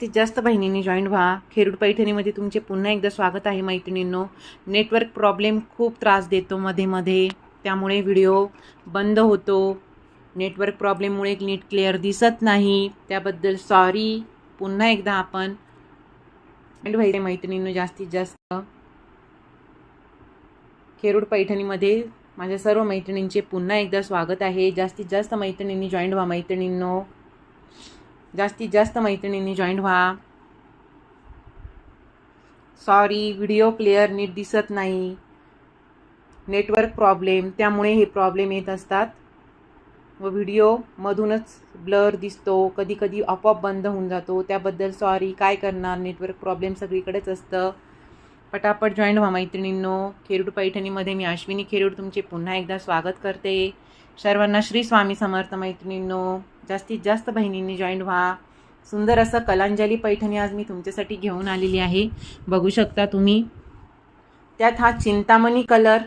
जास्तीत जास्त बहिणींनी जॉईन व्हा. खेरूड पैठणीमध्ये तुमचे पुन्हा एकदा स्वागत आहे मैत्रिणींनो. नेटवर्क प्रॉब्लेम खूप त्रास देतो मध्ये मध्ये. त्यामुळे व्हिडिओ बंद होतो. नेटवर्क प्रॉब्लेममुळे नीट क्लिअर दिसत नाही. त्याबद्दल सॉरी पुन्हा एकदा आपण joint व्हायचे मैत्रिणींनो जास्तीत जास्त खेरूड पैठणीमध्ये माझ्या सर्व मैत्रिणींचे पुन्हा एकदा स्वागत आहे. जास्तीत जास्त मैत्रिणींनी जॉईन व्हा मैत्रिणींनो. जास्तीत जास्त मैत्रिणींनी जॉईंट व्हा. सॉरी व्हिडिओ क्लिअर नीट दिसत नाही. नेटवर्क प्रॉब्लेम त्यामुळे हे प्रॉब्लेम येत असतात. व व्हिडिओमधूनच ब्लर दिसतो. कधी कधी आपोआप बंद होऊन जातो. त्याबद्दल सॉरी काय करणार? नेटवर्क प्रॉब्लेम सगळीकडेच असतं. पटापट जॉईन व्हा मैत्रिणींनो. खेरूड पैठणीमध्ये मी अश्विनी खेरूड तुमचे पुन्हा एकदा स्वागत करते. सर्वांना श्री स्वामी समर्थ मैत्रिणींनो. जास्तीत जास्त बहिणींनी जॉईन व्हा. सुंदर असं कलांजली पैठणी आज मी तुमच्यासाठी घेऊन आलेली आहे. बघू शकता तुम्ही. त्यात हा चिंतामणी कलर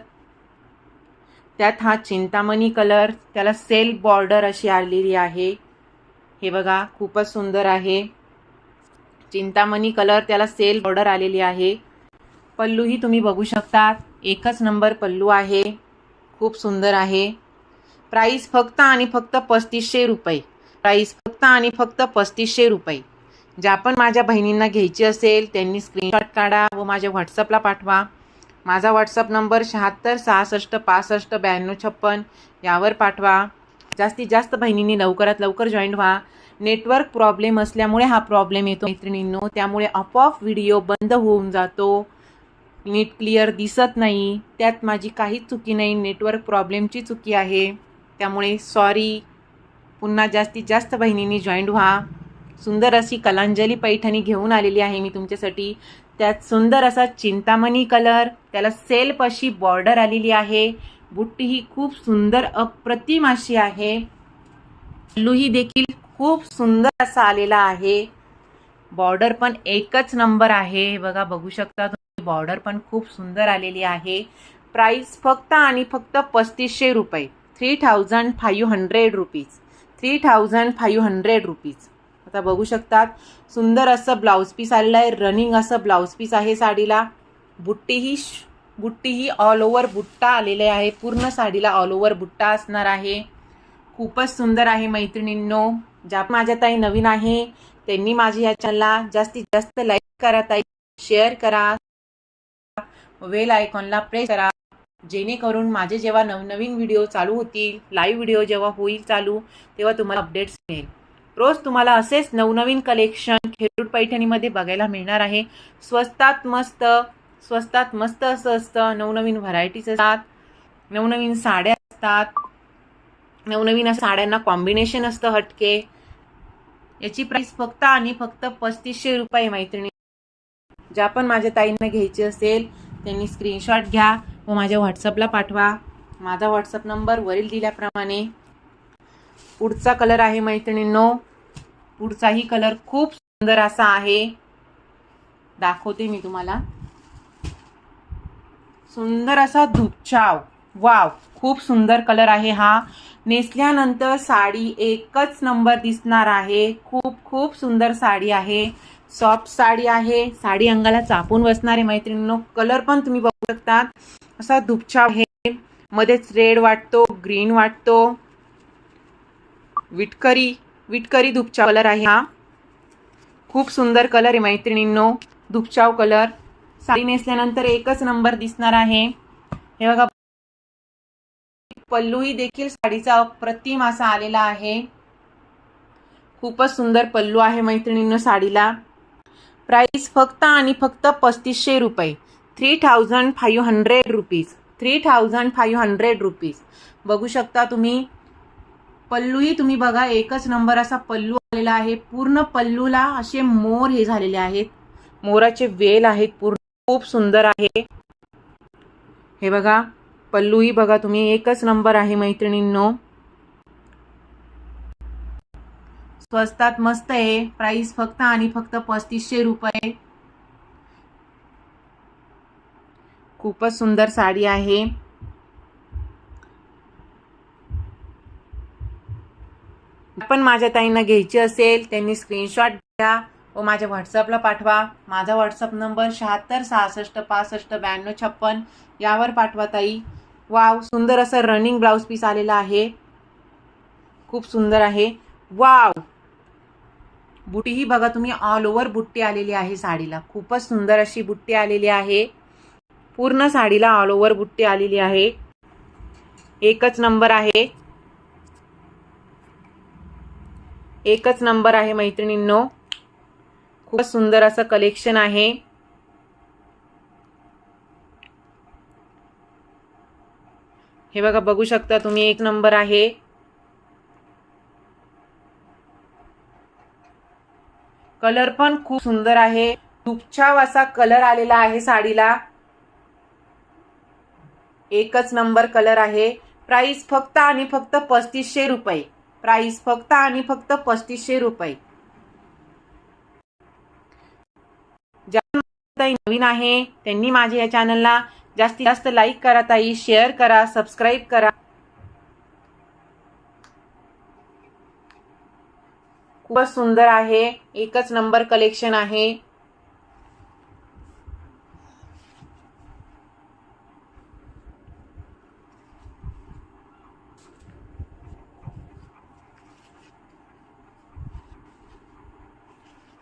त्यात हा चिंतामणी कलर त्याला सेल बॉर्डर अशी आलेली आहे. हे बघा खूपच सुंदर आहे. चिंतामणी कलर त्याला सेल बॉर्डर आलेली आहे. पल्लूही तुम्ही बघू शकतात. एकच नंबर पल्लू आहे. खूप सुंदर आहे. प्राईस फक्त आणि फक्त पस्तीसशे रुपये. प्राईस फक्त आणि फक्त पस्तीसशे रुपये. ज्या पण माझ्या बहिणींना घ्यायची असेल त्यांनी स्क्रीनशॉट काढा व माझ्या व्हॉट्सअपला पाठवा. माझा व्हॉट्सअप नंबर शहात्तर सहासष्ट पासष्ट ब्याण्णव छप्पन यावर पाठवा. जास्तीत जास्त बहिणींनी लवकरात लवकर जॉईन व्हा. नेटवर्क प्रॉब्लेम असल्यामुळे हा प्रॉब्लेम येतो. मैत्रिणींनो त्यामुळे आपोआप व्हिडिओ बंद होऊन जातो. नीट क्लिअर दिसत नाही. त्यात माझी काहीच चुकी नाही. नेटवर्क प्रॉब्लेमची चुकी आहे. त्यामुळे सॉरी. पुन्हा जास्तीत जास्त बहिणींनी जॉईंट व्हा. सुंदर अशी कलांजली पैठणी घेऊन आलेली आहे मी तुमच्यासाठी. त्यात सुंदर असा चिंतामणी कलर. त्याला सेल्फ अशी बॉर्डर आलेली आहे. बुट्टी ही खूप सुंदर अप्रतिम अशी आहे. लुही देखील खूप सुंदर असा आलेला आहे. बॉर्डर पण एकच नंबर आहे. हे बघा बघू शकता बॉर्डर पण खूप सुंदर आलेली आहे. प्राईस फक्त आणि फक्त पस्तीसशे रुपये. Three thousand five hundred rupees three thousand five hundred rupees आता बघू शकतात सुंदर असं ब्लाऊज पीस आलेलं आहे. रनिंग असं ब्लाऊज पीस आहे साडीला. बुट्टीही श- बुट्टीही ऑल ओव्हर बुट्टा आलेले आहे. पूर्ण साडीला ऑल ओव्हर बुट्टा असणार आहे. खूपच सुंदर आहे मैत्रिणींनो. ज्या माझ्या ताई नवीन आहे त्यांनी माझ्या या चॅनलला जास्तीत जास्त लाईक करा ताई. शेअर करा. वेल आयकॉनला प्रेस करा. जेणेकरून माझे जेव्हा नवनवीन व्हिडिओ चालू होतील लाईव्ह व्हिडिओ जेव्हा होईल चालू तेव्हा तुम्हाला अपडेट्स मिळेल. रोज तुम्हाला असेच नवनवीन कलेक्शन खेरूड पैठणीमध्ये बघायला मिळणार आहे. स्वस्तात मस्त स्वस्तात मस्त असं असतं. नवनवीन व्हरायटीज असतात. नवनवीन साड्या असतात. नवनवीन साड्यांना कॉम्बिनेशन असतं हटके. याची प्राइस फक्त आणि फक्त पस्तीसशे रुपये मैत्रिणी. ज्या पण माझ्या ताईंना घ्यायची असेल त्यांनी स्क्रीनशॉट घ्या. व माझ्या व्हॉट्सअपला पाठवा. माझा व्हॉट्सअप नंबर वरील दिल्याप्रमाणे. पुढचा कलर आहे मैत्रिणींनो. पुढचाही कलर खूप सुंदर असा आहे. दाखवते मी तुम्हाला. सुंदर असा धुपछाव वाव खूप सुंदर कलर आहे हा. नेसल्यानंतर साडी एकच नंबर दिसणार आहे. खूप खूप सुंदर साडी आहे. सॉफ्ट साडी आहे. साडी अंगाला चापून बसणारे मैत्रिणींनो कलर पण तुम्ही बघू शकता असा दुपछा आहे. मध्येच रेड वाटतो ग्रीन वाटतो. विटकरी विटकरी दुपचाव कलर आहे हा. खूप सुंदर कलर आहे मैत्रिणींनो धुपछाव कलर. साडी नेसल्यानंतर एकच नंबर दिसणार आहे. हे बघा. पल्लूही देखील साडीचा अप्रतिम असा आलेला आहे. खूपच सुंदर पल्लू आहे मैत्रिणींनो साडीला. प्राईस फक्त आणि फक्त पस्तीसशे रुपये. Three thousand five hundred rupees three thousand five hundred rupees बघू शकता तुम्ही. पल्लूही तुम्ही बघा एकच नंबर असा पल्लू आलेला आहे. पूर्ण पल्लूला असे मोर हे झालेले आहेत. मोराचे वेल आहेत पूर्ण खूप सुंदर आहे. हे बघा पल्लूही बघा तुम्ही एकच नंबर आहे मैत्रिणींनो. स्वस्तात मस्त आहे. प्राइस फक्त आणि फक्त पस्तीसशे रुपये. खूपच सुंदर साडी आहे. पण माझ्या ताईंना घ्यायची असेल त्यांनी स्क्रीनशॉट घ्या व माझ्या व्हॉट्सअपला पाठवा. माझा व्हॉट्सअप नंबर शहात्तर सहासष्ट पासष्ट ब्याण्णव छप्पन यावर पाठवा ताई. वाव सुंदर असं रनिंग ब्लाऊज पीस आलेला आहे. खूप सुंदर आहे. वाव बुटी ही बघा तुम्ही ऑल ओव्हर बुट्टी आलेली आहे साडीला. खूपच सुंदर अशी बुट्टी आलेली आहे. पूर्ण साडीला ऑल ओव्हर बुट्टी आलेली आहे. एकच नंबर आहे. एकच नंबर आहे मैत्रिणींनो. खूपच सुंदर असं कलेक्शन आहे. हे बघा बघू शकता तुम्ही एक नंबर आहे. कलर पण खूप सुंदर आहे. दुपछाव असा कलर आलेला आहे साडीला. एकच नंबर कलर आहे. प्राइस फक्त आणि फक्त पस्तीसशे रुपये. प्राइस फक्त आणि फक्त पस्तीसशे रुपये. ताई नवीन आहे त्यांनी माझ्या या चॅनलला जास्तीत जास्त लाईक करा ताई शेअर करा सबस्क्राईब करा. खूपच सुंदर आहे. एकच नंबर कलेक्शन आहे.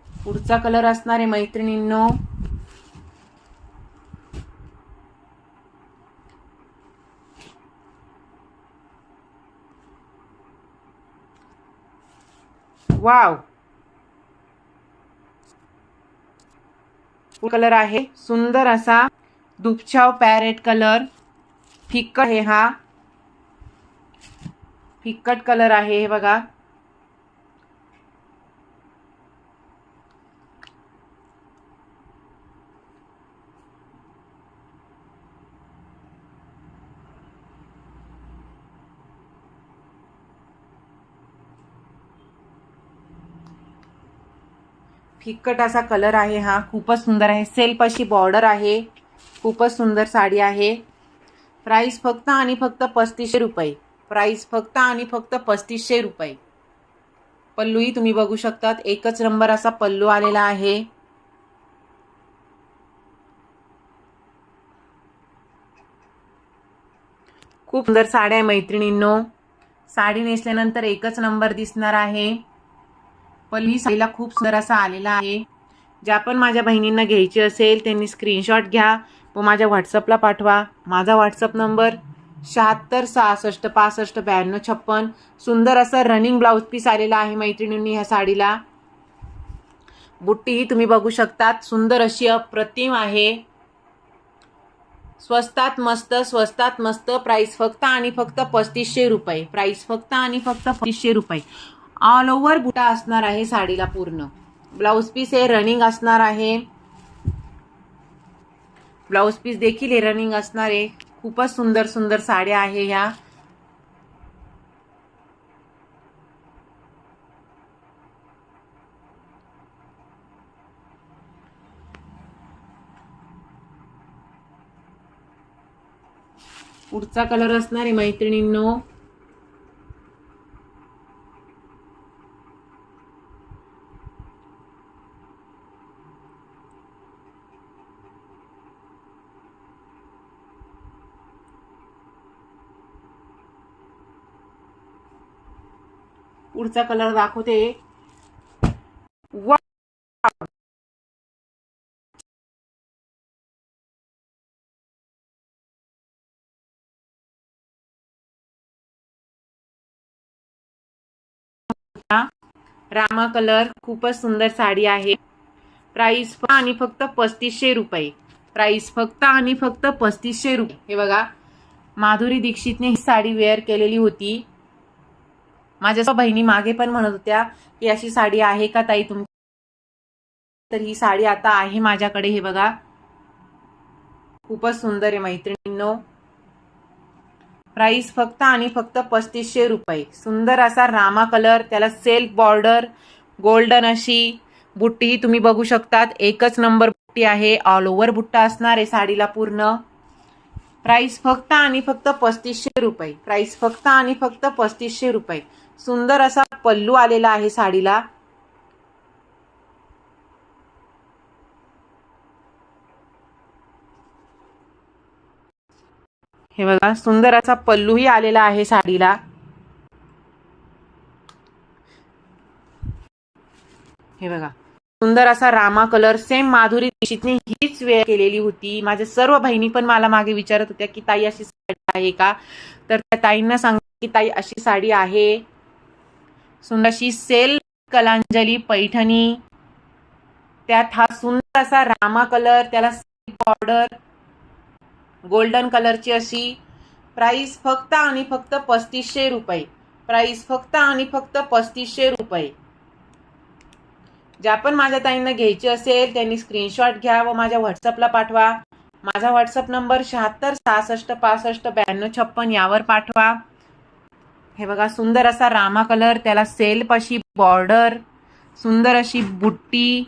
पुढचा कलर असणार आहे मैत्रिणींनो. वाव. कलर आहे. सुंदर असा दुपछाव पॅरेट कलर फिक्कट आहे हा. फिक्कट कलर आहे हे बघा. फिक्कट असा कलर आहे हा. खूपच सुंदर आहे. सेल्फ अशी बॉर्डर आहे. खूपच सुंदर साडी आहे. प्राईस फक्त आणि फक्त पस्तीसशे रुपये. प्राईस फक्त आणि फक्त पस्तीसशे रुपये. पल्लूही तुम्ही बघू शकतात. एकच नंबर असा पल्लू आलेला आहे. खूप सुंदर साड्या आहे मैत्रिणींनो. साडी नेसल्यानंतर एकच नंबर दिसणार आहे. ही साडीला खूप सुंदर असा आलेला आहे. ज्या पण माझ्या बहिणींना घ्यायची असेल त्यांनी स्क्रीनशॉट घ्या. व माझ्या व्हॉट्सअपला पाठवा. माझा व्हॉट्सअप नंबर शहात्तर सहासष्ट पासष्ट ब्याण्णव छप्पन. सुंदर असं रनिंग ब्लाऊज पीस आलेला आहे मैत्रिणींनी ह्या साडीला. बुट्टीही तुम्ही बघू शकतात. सुंदर अशी अप्रतिम आहे. स्वस्तात मस्त स्वस्तात मस्त. प्राईस फक्त आणि फक्त पस्तीसशे रुपये. प्राईस फक्त आणि फक्त पस्तीसशे रुपये. ऑल ओव्हर बुटा असणार आहे साडीला पूर्ण. ब्लाऊज पीस हे रनिंग असणार आहे. ब्लाऊज पीस देखील हे रनिंग असणार आहे. खूपच सुंदर सुंदर साड्या आहे ह्या. पुढचा कलर असणार आहे मैत्रिणींनो. पुढचा कलर दाखवते. वा रामा कलर खूपच सुंदर साडी आहे. प्राइस आणि फक्त पस्तीसशे रुपये. प्राइस फक्त आणि फक्त पस्तीसशे रुपये. हे बघा माधुरी दीक्षितने ही साडी वेअर केलेली होती. माझ्या बहिणी मागे पण म्हणत होत्या की अशी साडी आहे का ताई तुम? तर ही साडी आता आहे माझ्याकडे हे बघा. खूपच सुंदर आहे मैत्रिणींनो. प्राइस फक्त आणि फक्त पस्तीसशे रुपये. सुंदर असा रामा कलर त्याला सेल्फ बॉर्डर गोल्डन अशी बुट्टी तुम्ही बघू शकतात. एकच नंबर बुट्टी आहे. ऑल ओव्हर बुट्टा असणार आहे साडीला पूर्ण. प्राइस फक्त आणि फक्त पस्तीसशे रुपये. प्राइस फक्त आणि फक्त पस्तीसशे रुपये. सुंदर असा पल्लू आलेला आहे साडीला. हे बघा सुंदर असा पल्लूही आलेला आहे साडीला. हे बघा सुंदर असा रामा कलर सेम माधुरी दीक्षितने हीच वेळ केलेली होती. माझ्या सर्व बहिणी पण मला मागे विचारत होत्या की ताई अशी साडी आहे का? तर त्या ताईंना सांग की ताई अशी साडी आहे. सुंदरशी सेल कलांजली पैठणी. त्यात हा सुंदर असा रामा कलर त्याला बॉर्डर गोल्डन कलरची अशी प्राईस फक्त आणि फक्त पस्तीसशे रुपये. प्राईस फक्त आणि फक्त पस्तीसशे रुपये. ज्या पण माझ्या ताईंना घ्यायची असेल त्यांनी स्क्रीनशॉट घ्या व माझ्या व्हॉट्सअपला पाठवा. माझा व्हॉट्सअप नंबर शहात्तर सहासष्ट पासष्ट ब्याण्णव छप्पन यावर पाठवा. हे बघा सुंदर असा रामा कलर त्याला सेल्फ अशी बॉर्डर सुंदर अशी बुट्टी.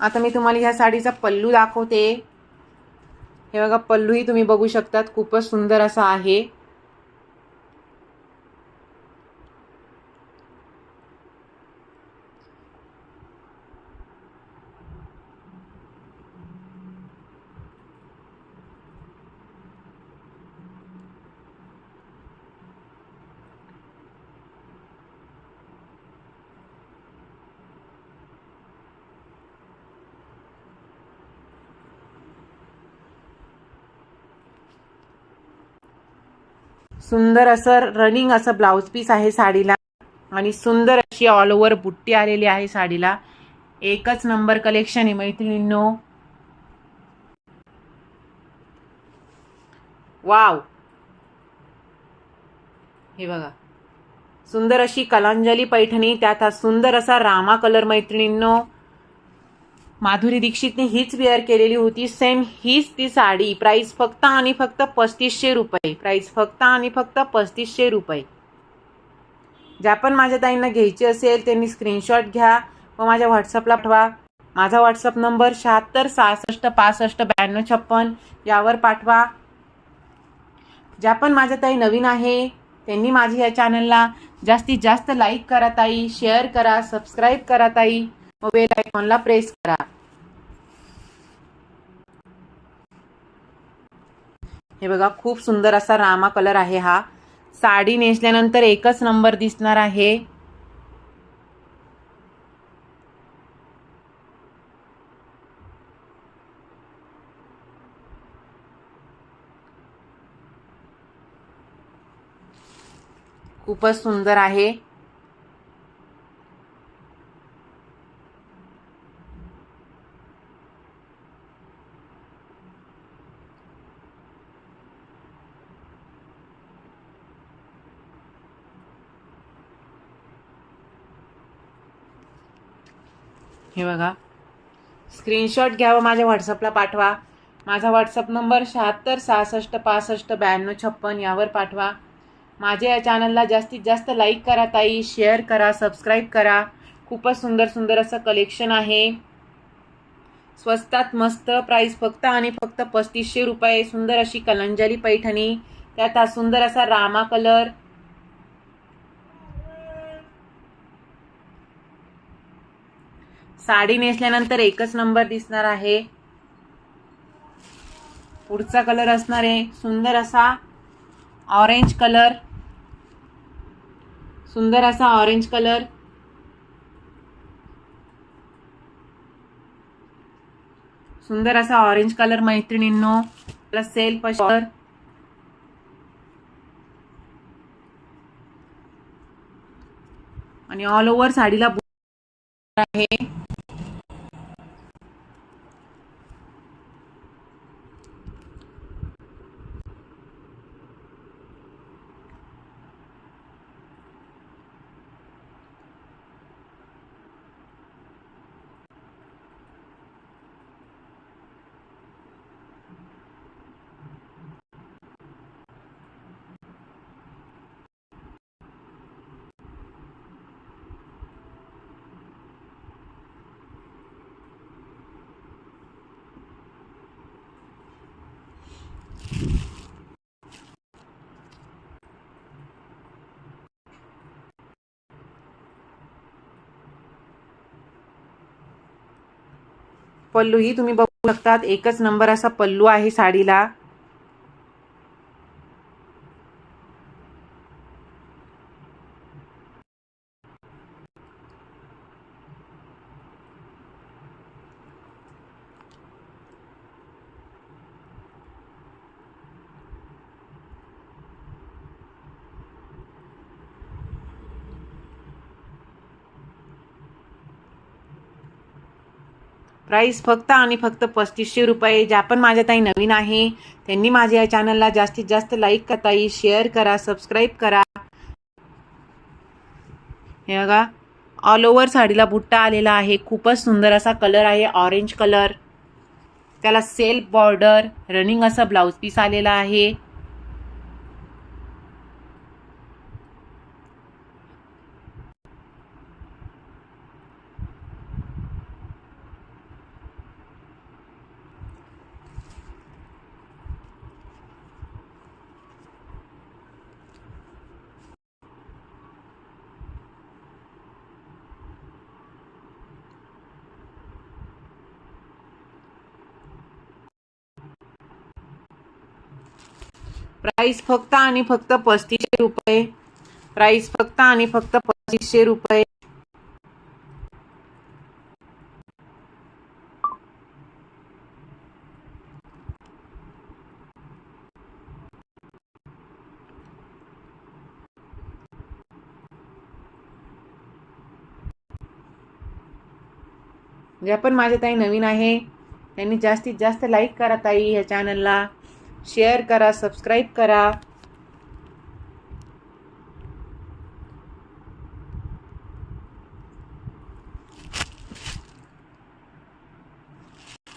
आता मी तुम्हाला ह्या साडीचा पल्लू दाखवते. हे बघा पल्लूही तुम्ही बघू शकतात खूपच सुंदर असा आहे. सुंदर असं रनिंग असं ब्लाऊज पीस आहे साडीला. आणि सुंदर अशी ऑल ओव्हर बुट्टी आलेली आहे साडीला. एकच नंबर कलेक्शन आहे मैत्रिणींनो. वाव हे बघा. सुंदर अशी कलांजली पैठणी त्यात हा सुंदर असा रामा कलर मैत्रिणींनो. माधुरी दीक्षितने हीच वेअर केलेली होती. सेम हीच ती साडी. प्राईस फक्त आणि फक्त पस्तीसशे रुपये. प्राईस फक्त आणि फक्त पस्तीसशे रुपये. ज्या पण माझ्या ताईंना घ्यायची असेल त्यांनी स्क्रीनशॉट घ्या. व माझ्या व्हॉट्सअपला पाठवा माझा व्हॉट्सअप नंबर शहात्तर सहासष्ट पासष्ट ब्याण्णव छप्पन यावर पाठवा. ज्या पण माझ्या ताई नवीन आहे त्यांनी माझ्या या चॅनलला जास्तीत जास्त लाईक करा ताई शेअर करा सबस्क्राईब करा ताई. व आयकॉनला प्रेस करा. हे बघा खूप सुंदर असा रामा कलर आहे हा. साडी नेसल्यानंतर एकच नंबर दिसणार आहे. खूपच सुंदर आहे. हे बघा. स्क्रीनशॉट घ्यावा माझ्या व्हॉट्सअपला पाठवा. माझा व्हॉट्सअप नंबर शहात्तर सहासष्ट पासष्ट ब्याण्णव छप्पन यावर पाठवा. माझ्या या चॅनलला जास्तीत जास्त लाईक करा ताई शेअर करा सबस्क्राईब करा. खूपच सुंदर सुंदर असं कलेक्शन आहे. स्वस्तात मस्त प्राईस फक्त आणि फक्त पस्तीसशे रुपये सुंदर अशी कलंजली पैठणी. त्यात हा सुंदर असा रामा कलर साडी नेसल्यानंतर एकच नंबर दिसणार आहे. पुढचा कलर असणार आहे. सुंदर असा ऑरेंज कलर. सुंदर असा ऑरेंज कलर. सुंदर असा ऑरेंज कलर मैत्रिणींनो. प्लस सेल पशर आणि ऑल ओव्हर साडीला आहे. पल्लू ही तुम्ही बघू शकतात. एकच नंबर असा पल्लू आहे साडीला. प्राईस फक्त आणि फक्त पस्तीसशे रुपये. ज्या पण माझ्या ताई नवीन आहे त्यांनी माझ्या या चॅनलला जास्तीत जास्त लाईक करता ताई शेअर करा सबस्क्राईब करा. हे बघा ऑल ओव्हर साडीला बुट्टा आलेला आहे. खूपच सुंदर असा कलर आहे ऑरेंज कलर त्याला सेल्फ बॉर्डर रनिंग असा ब्लाऊज पीस आलेला आहे. प्राइस फक्त आणि फक्त पस्तीसशे रुपये. प्राइस फक्त आणि फक्त पस्तीसशे रुपये. ज्या पण माझ्या ताई नवीन आहे त्यांनी जास्तीत जास्त लाईक करा ताई या चॅनलला शेअर करा सबस्क्राईब करा.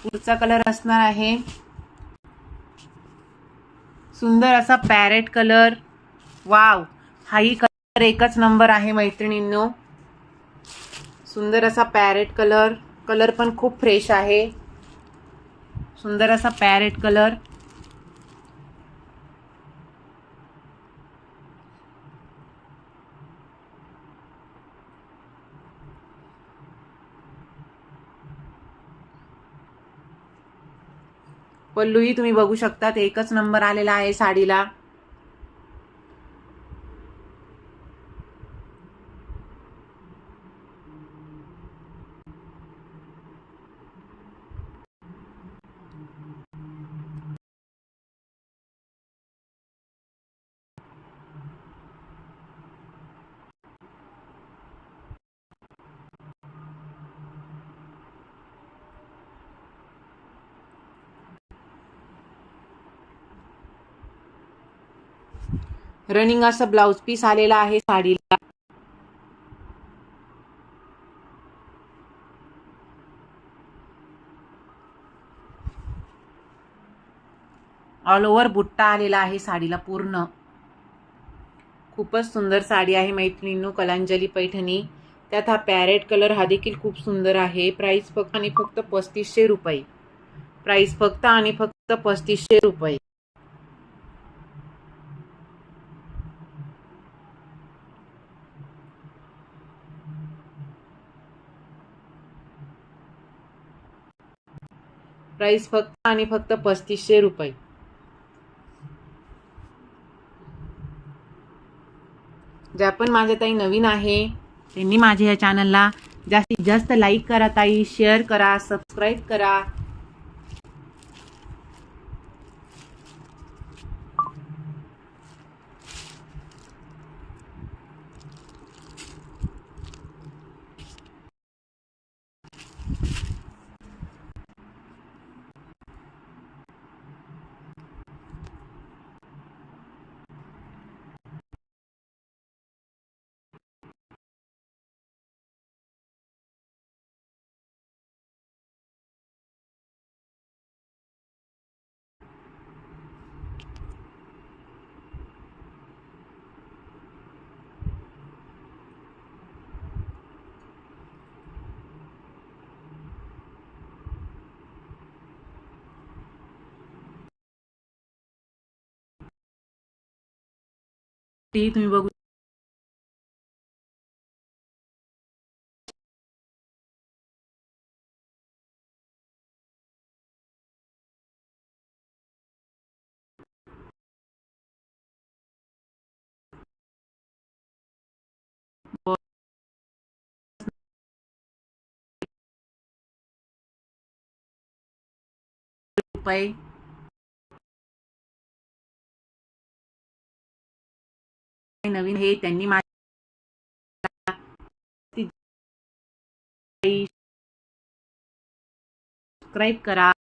पुढचा कलर असणार आहे. सुंदर असा पॅरेट कलर. वाव हाही कलर एकच नंबर आहे मैत्रिणींनो. सुंदर असा पॅरेट कलर. कलर पण खूप फ्रेश आहे. सुंदर असा पॅरेट कलर. पल्लूही तुम्ही बघू शकतात. एकच नंबर आलेला आहे साडीला. रनिंग असं ब्लाऊज पीस आलेला आहे साडीला. ऑल ओव्हर बुट्टा आलेला आहे साडीला पूर्ण. खूपच सुंदर साडी आहे मैत्रिणींनो कलांजली पैठणी. त्यात हा पॅरेट कलर हा देखील खूप सुंदर आहे. प्राईस फक्त आणि फक्त पस्तीसशे रुपये. प्राईस फक्त आणि फक्त पस्तीसशे रुपये. प्राइस फक्त आणि फक्त पस्तीसशे रुपये. ज्या पण माझ्या ताई नवीन आहे त्यांनी माझ्या या चॅनलला जास्तीत जास्त लाईक करा ताई शेअर करा सबस्क्राईब करा. ती तुम्ही बघू रुपये नवीन हे त्यांनी माझ्या सबस्क्राईब करा.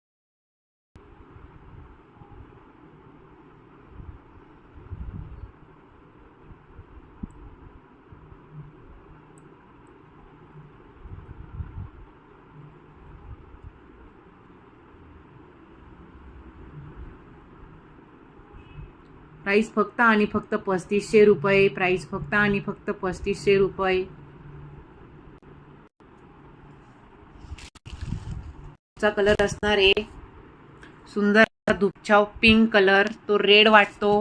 प्राईस फक्त आणि फक्त पस्तीसशे रुपये प्राईस फक्त आणि फक्त पस्तीसशे रुपये. चा कलर असणार आहे सुंदर दुपछाव पिंक कलर. तो रेड वाटतो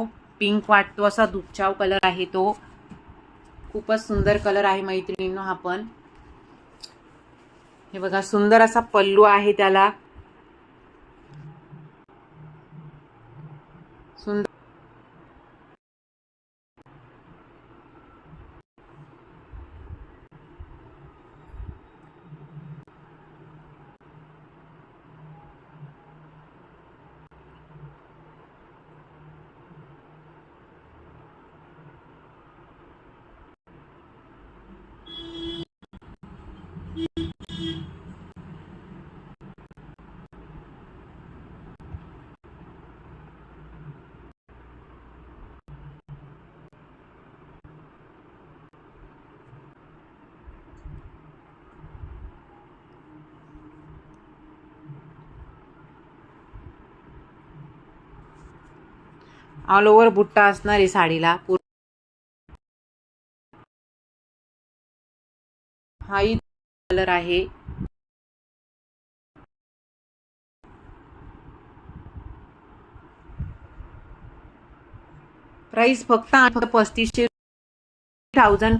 पिंक वाटतो असा दुपछाव कलर आहे तो. खूपच सुंदर कलर आहे मैत्रिणींनो हा पण. हे बघा सुंदर असा पल्लू आहे त्याला सुंदर ऑल ओव्हर बुट्टा असणार आहे साडीला. पूर्ण हाही कलर आहे. प्राइस फक्त फक्त पस्तीसशे थाउजंड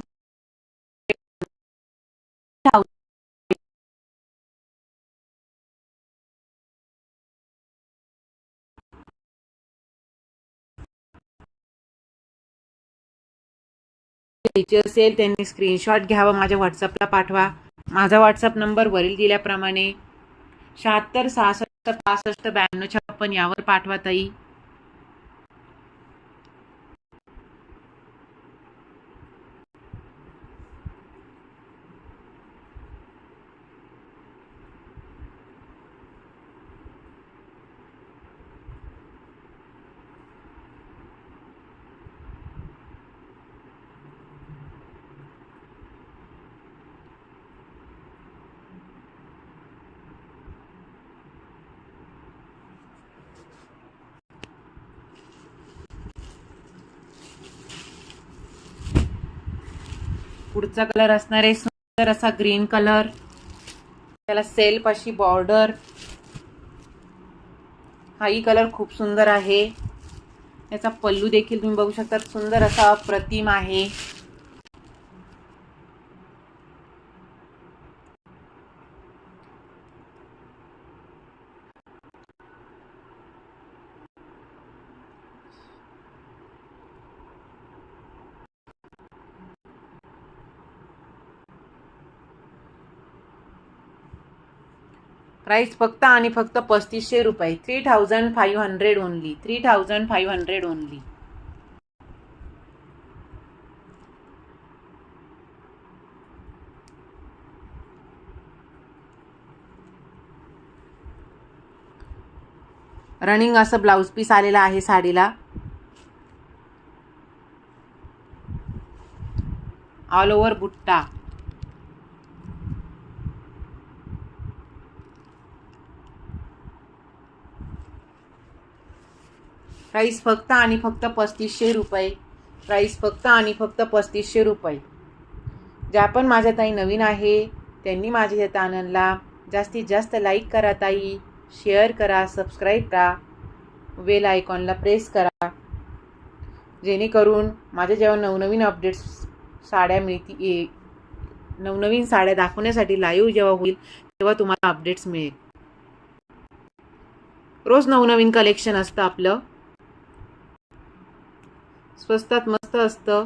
घ्यायची असेल त्यांनी स्क्रीनशॉट घ्यावा माझ्या व्हॉट्सअपला पाठवा. माझा व्हॉट्सअप नंबर वरील दिल्याप्रमाणे शहात्तर सहासष्ट पासष्ट ब्याण्णव छप्पन यावर पाठवा ताई. पुढचा कलर असणार आहे सुंदर असा ग्रीन कलर त्याला सेल्फ अशी बॉर्डर हाही कलर खूप सुंदर आहे. याचा पल्लू देखील तुम्ही बघू शकता सुंदर असा प्रतिम आहे. प्राईस फक्त आणि फक्त पस्तीसशे रुपये. Three thousand five hundred only three thousand five hundred only running असं ब्लाऊज पीस आलेला आहे साडीला. ऑल ओव्हर बुट्टा. प्राईस फक्त आणि फक्त पस्तीसशे रुपये. प्राईस फक्त आणि फक्त पस्तीसशे रुपये. ज्या पण माझ्या ताई नवीन आहे त्यांनी माझ्या या चॅनलला जास्तीत जास्त लाईक करा ताई शेअर करा सबस्क्राईब करा वेल आयकॉनला प्रेस करा. जेणेकरून माझ्या जेव्हा नवनवीन अपडेट्स साड्या मिळतील ये नवनवीन साड्या दाखवण्यासाठी लाईव्ह जेव्हा होईल तेव्हा तुम्हाला अपडेट्स मिळेल. रोज नवनवीन कलेक्शन असतं आपलं. स्वस्तात मस्त असतं.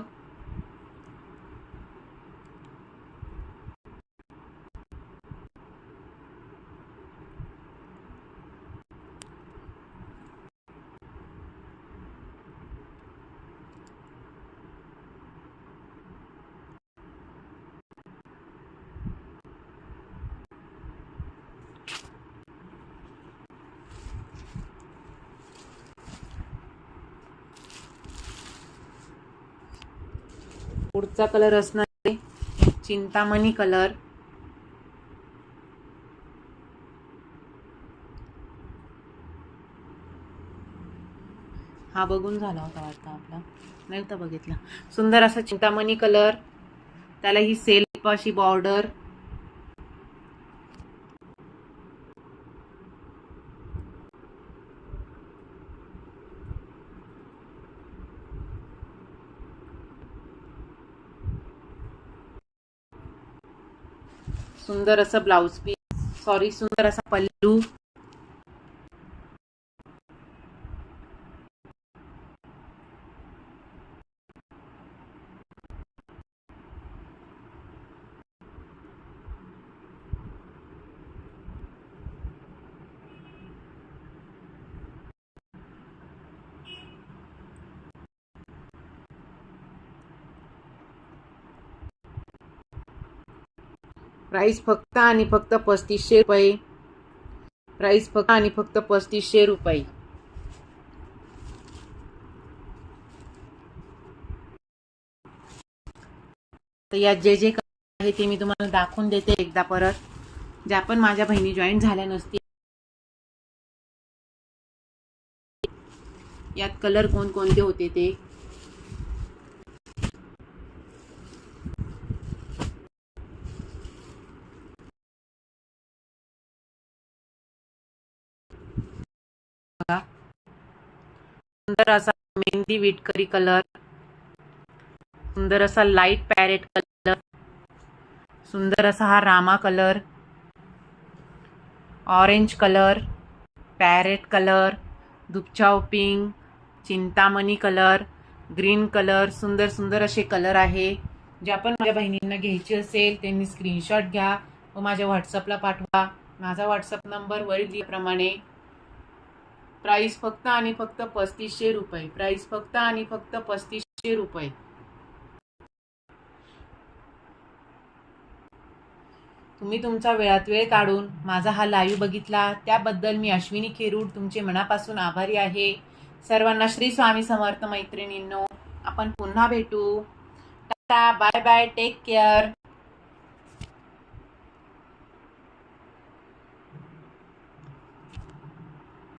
पुढचा कलर असणार आहे चिंतामणी कलर. हा बघून झाला होता वाटतं आपला. नाही होता बघितला. सुंदर असा चिंतामणी कलर. त्याला ही सेल्फ अशी बॉर्डर सुंदर असं ब्लाउज पीस. सॉरी सुंदर असा पल्लू. प्राईस फक्त आणि फक्त पस्तीसशे रुपये. प्राईस फक्त आणि फक्त पस्तीसशे रुपये. तर यात जे जे आहे ते मी तुम्हाला दाखवून देते एकदा परत. ज्या पण माझ्या बहिणी जॉईन झाल्या नसतील. यात कलर कोणकोणते होते ते बघा सुंदर असा मेहंदी विटकरी कलर सुंदर असा लाइट पॅरेट कलर सुंदर असा हा Rama colour orange colour parrot colour दुपछाव pink Chintamani colour green colour सुंदर सुंदर असे कलर आहे. ज्या पण माझ्या बहिणींना घ्यायची असेल त्यांनी स्क्रीनशॉट घ्या व माझ्या व्हॉट्सअपला पाठवा. माझा व्हॉट्सअप नंबर वरील दिल्याप्रमाणे प्राईस फक्त आणि फक्त पस्तीसशे रुपये. प्राईस फक्त आणि फक्त पस्तीसशे रुपये. तुम्ही तुमचा वेळात वेळ काढून माझा हा लाईव्ह बघितला. त्याबद्दल मी अश्विनी खेरूड तुमचे मनापासून आभारी आहे. सर्वांना श्री स्वामी समर्थ मैत्रिणींनो आपण पुन्हा भेटू. Tata bye bye take care